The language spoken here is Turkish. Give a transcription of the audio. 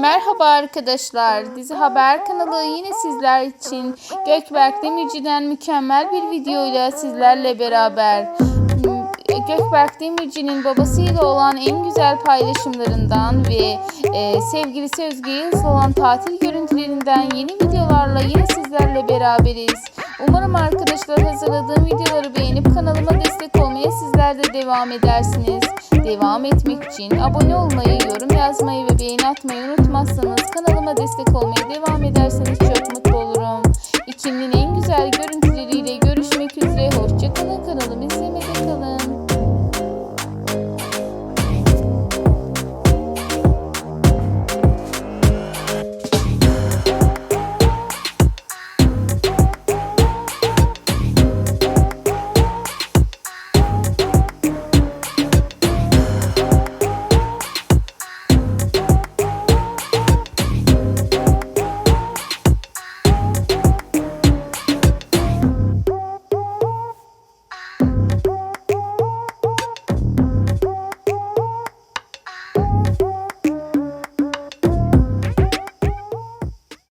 Merhaba arkadaşlar. Dizi Haber kanalı yine sizler için Gökberk Demirci'den mükemmel bir videoyla sizlerle beraber. Gökberk Demirci'nin babasıyla olan en güzel paylaşımlarından ve e, sevgilisi Özge Yıldız olan tatil görüntülerinden yeni videolarla yine sizlerle beraberiz. Umarım arkadaşlar hazırladığım videoları beğenip kanalıma destek olmaya sizler de devam edersiniz. Devam etmek için abone olmayı, yorum yazmayı atmayı unutmazsanız kanalıma destek olmaya devam ederseniz çok mutlu olurum. İkinin en güzel görüntüleriyle görüşmek üzere. Hoşçakalın kanalımız.